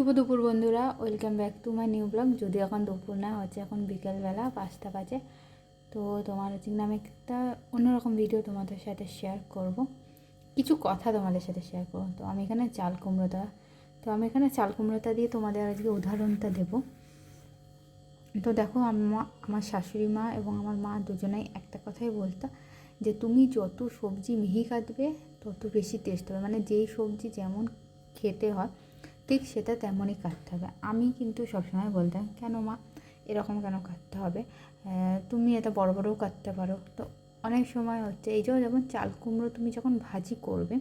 শুভ দুপুর বন্ধুরা welcome back to my new blog যদি এখন দুপুর না, হচ্ছে এখন বিকেলবেলা পাঁচটা বাজে। তো তোমার হচ্ছে আমি একটা অন্যরকম ভিডিও তোমাদের সাথে শেয়ার করব। কিছু কথা তোমাদের সাথে শেয়ার করব। তো আমি এখানে চাল কুমড়োটা, তো আমি এখানে চাল কুমড়োটা দিয়ে তোমাদের আজকে উদাহরণটা দেবো। তো দেখো, আমা, আমার শাশুড়ি মা এবং আমার মা দুজনেই একটা কথাই বলতো যে, তুমি যত সবজি মিহি কাটবে, তত বেশি টেস্ট হবে। মানে যেই সবজি যেমন খেতে হয় ঠিক সেটা তেমনই কাটতে হবে। আমি কিন্তু সবসময় বলতাম, কেন মা? এরকম কেন কাটতে হবে? তুমি এটা বড় বড়ও কাটতে পারো। তো অনেক সময় হচ্ছে এই যে যেমন চাল কুমড়ো তুমি যখন ভাজি করবে,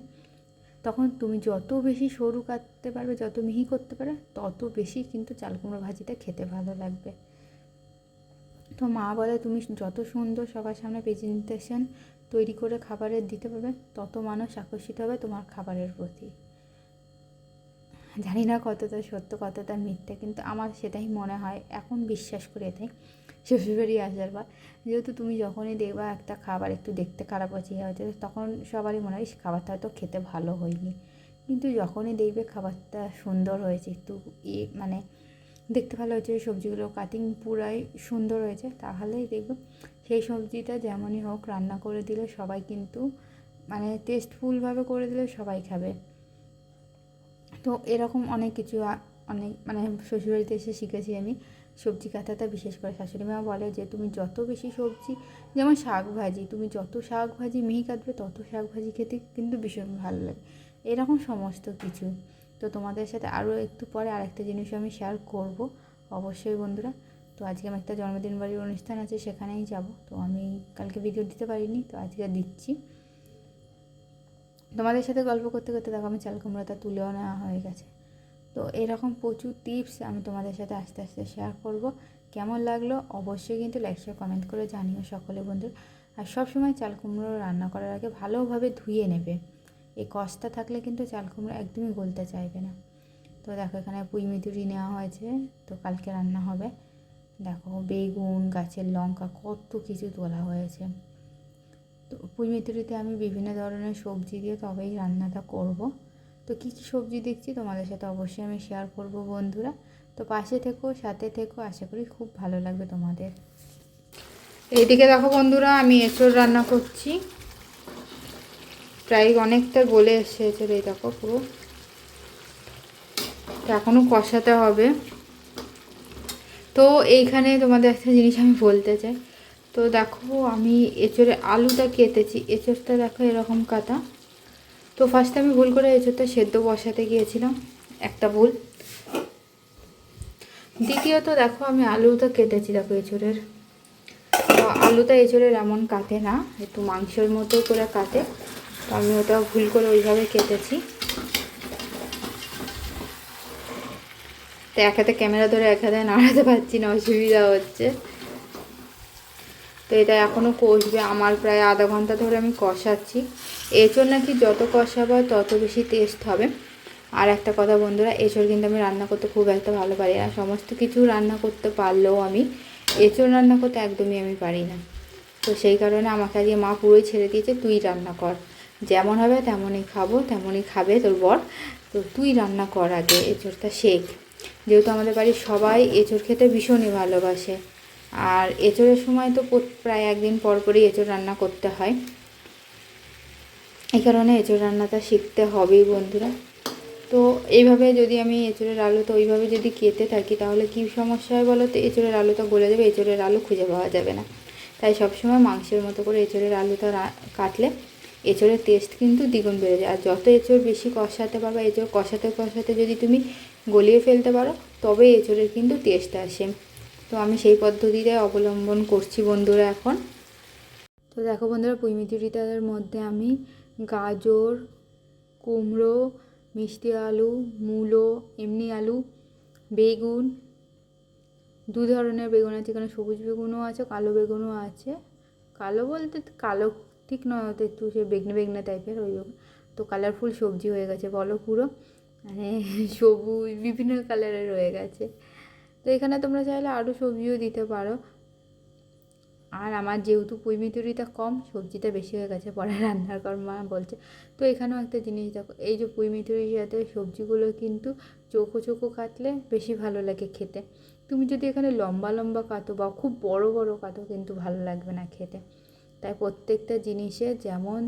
তখন তুমি যত বেশি সরু কাটতে পারবে, যত মিহি করতে পারবে, তত বেশি কিন্তু চাল কুমড়ো ভাজিটা খেতে ভালো লাগবে। তো মা বলে, তুমি যত সুন্দর সবার সামনে প্রেজেন্টেশন তৈরি করে খাবারের দিতে পারবে, তত মানুষ আকর্ষিত হবে তোমার খাবারের প্রতি। জানি না কতটা সত্য, কতটা মিথ্যে, কিন্তু আমার সেটাই মনে হয়, এখন বিশ্বাস করে এটাই। শ্বশুরবাড়ি আসার পর যেহেতু তুমি যখনই দেখবা একটা খাবার একটু দেখতে খারাপ হচ্ছে ইয়ে হচ্ছে, তখন সবারই মনে হয় খাবারটা হয়তো খেতে ভালো হয়নি। কিন্তু যখনই দেখবে খাবারটা সুন্দর হয়েছে, একটু ইয়ে মানে দেখতে ভালো হয়েছে, সবজিগুলো কাটিং পুরাই সুন্দর হয়েছে, তাহলেই দেখবে সেই সবজিটা যেমনই হোক রান্না করে দিলে সবাই কিন্তু মানে টেস্টফুলভাবে করে দিলে সবাই খাবে। তো এরকম অনেক কিছু অনেক মানে শ্বশুরবাড়িতে এসে শিখেছি আমি। সবজি কাটাটা বিশেষ করে শাশুড়ি মা বলে যে, তুমি যত বেশি সবজি, যেমন শাক ভাজি, তুমি যত শাক ভাজি, মিহি কাটবে তত শাক ভাজি খেতে কিন্তু ভীষণ ভালো লাগে। এরকম সমস্ত কিছু। তো তোমাদের সাথে আরও একটু পরে আরেকটা জিনিস আমি শেয়ার করব, অবশ্যই বন্ধুরা। তো আজকে আমার একটা জন্মদিন বাড়ির অনুষ্ঠান আছে, সেখানেই যাব। তো আমি কালকে ভিডিও দিতে পারিনি, তো আজকে দিচ্ছি। তোমাদের সাথে গল্প করতে করতে দেখো, আমি চাল কুমড়োটা তুলেও নেওয়া হয়ে গেছে। তো এরকম প্রচুর টিপস আমি তোমাদের সাথে আস্তে আস্তে শেয়ার করব। কেমন লাগল অবশ্যই কিন্তু লাইক শেয়ার কমেন্ট করে জানিও সকলে বন্ধু আর সবসময় চাল কুমড়ো রান্না করার আগে ভালোভাবে ধুয়ে নেবে। এই কষটা থাকলে কিন্তু চাল কুমড়ো একদমই গলতে চাইবে না। তো দেখো, এখানে পুঁই মিতুরি নেওয়া হয়েছে। তো কালকে রান্না হবে। দেখো, বেগুন, গাছের লঙ্কা, কত কিছু তোলা হয়েছে। তো পুঁই মিতুরিতে আমি বিভিন্ন ধরনের সবজি দিয়ে তবেই রান্নাটা করব। তো কী কী সবজি দেখছি তোমাদের সাথে অবশ্যই আমি শেয়ার করব বন্ধুরা। তো পাশে থেকো, সাথে থেকো, আশা করি খুব ভালো লাগবে তোমাদের। এইদিকে দেখো বন্ধুরা, আমি এঁচড় রান্না করছি। প্রায় অনেকটা গলে এসছে এঁচড় এই দেখো পুরো। এখনও কষাতে হবে। তো এইখানে তোমাদের একটা জিনিস আমি বলতে চাই। তো দেখো, আমি এঁচড়ে আলুটা কেটেছি। এঁচড়টা দেখো এরকম কাটা। তো ফার্স্টে আমি ভুল করে এঁচড়টা সেদ্ধ বসাতে গিয়েছিলাম, একটা ভুল। দ্বিতীয়ত দেখো, আমি আলুটা কেটেছি দেখো এঁচড়ের। তো আলুটা এঁচড়ের এমন কাটে না, একটু মাংসের মতো করে কাটে। তো আমি ওটা ভুল করে ওইভাবে কেটেছি। তো এক হাতে ক্যামেরা ধরে এক হাতে নাড়াতে পারছি না, অসুবিধা হচ্ছে। তো এটা এখনও কষবে। আমার প্রায় আধা ঘণ্টা ধরে আমি কষাচ্ছি। এঁচড় নাকি যত কষাবো তত বেশি টেস্ট হবে। আর একটা কথা বন্ধুরা, এঁচড় কিন্তু আমি রান্না করতে খুব একটা ভালো পারি না। সমস্ত কিছু রান্না করতে পারলেও আমি এঁচড় রান্না করতে একদমই আমি পারি না। তো সেই কারণে আমাকে আজকে মা পুরোই ছেড়ে দিয়েছে, তুই রান্না কর। যেমন হবে তেমনই খাব, তেমনই খাবে তোর বর। তো তুই রান্না কর আগে, এঁচড়টা শেখ। যেহেতু আমাদের বাড়ির সবাই এঁচড় খেতে ভীষণই ভালোবাসে। আর এঁচড়ের সময় তো প্রায় একদিন পর পরই এঁচড় রান্না করতে হয়। এই কারণে এঁচড় রান্নাটা শিখতে হবেই বন্ধুরা। তো এইভাবে যদি আমি এঁচড়ের আলুটা ওইভাবে যদি কেটে থাকি, তাহলে কী সমস্যা হয় বলো তো? এঁচড়ের আলুটা গলে যাবে, এঁচড়ের আলু খুঁজে পাওয়া যাবে না। তাই সবসময় মাংসের মতো করে এঁচড়ের আলুটা কাটলে এঁচড়ের টেস্ট কিন্তু দ্বিগুণ বেড়ে যায়। আর যত এঁচড় বেশি কষাতে পারবে, এঁচড় কষাতে কষাতে যদি তুমি গলিয়ে ফেলতে পারো তবে এঁচড়ের কিন্তু টেস্ট আসে। তো আমি সেই পদ্ধতিটাই অবলম্বন করছি বন্ধুরা এখন। তো দেখো বন্ধুরা পুঁইমিচুরিটার মধ্যে আমি গাজর, কুমড়ো, মিষ্টি আলু, মূলো, এমনি আলু, বেগুন, দু ধরনের বেগুন আছে। এখানে সবুজ বেগুনও আছে, কালো বেগুনও আছে। কালো বলতে কালো ঠিক নয় ওটা একটু সে বেগনে বেগনে টাইপের ওই তো কালারফুল সবজি হয়ে গেছে, বলো পুরো। মানে সবুজ, বিভিন্ন কালারের হয়ে গেছে। তো এখানে তোমরা চাইলে আরও সবজিও দিতে পারো। আর আমার যেহেতু পুঁইমিতুরিটা কম, সবজিটা বেশি হয়ে গেছে, পরে রান্নার কর মা বলছে। তো এখানেও একটা জিনিস দেখো, এই যে পুঁইমিতুরির সাথে সবজিগুলো কিন্তু চোখো চোখো কাটলে বেশি ভালো লাগে খেতে। তুমি যদি এখানে লম্বা লম্বা কাটো বা খুব বড় বড় কাটো কিন্তু ভালো লাগবে না খেতে। তাই প্রত্যেকটা জিনিসে যেমন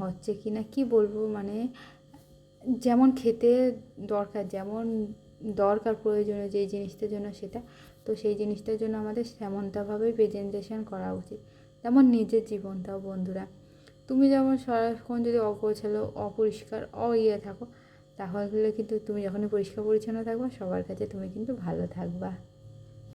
হচ্ছে কি না, কী বলব মানে যেমন খেতে দরকার, যেমন দরকার প্রয়োজনীয় যে জিনিসটার জন্য সেটা। তো সেই জিনিসটার জন্য আমাদের তেমনটাভাবেই প্রেজেন্টেশন করা উচিত। যেমন নিজের জীবনটাও বন্ধুরা। তুমি যেমন সারাক্ষণ যদি অগোছালো, অপরিষ্কার অ ইয়ে থাকো, তাহলে কিন্তু তুমি যখনই পরিষ্কার পরিচ্ছন্ন থাকবা, সবার কাছে তুমি কিন্তু ভালো থাকবা।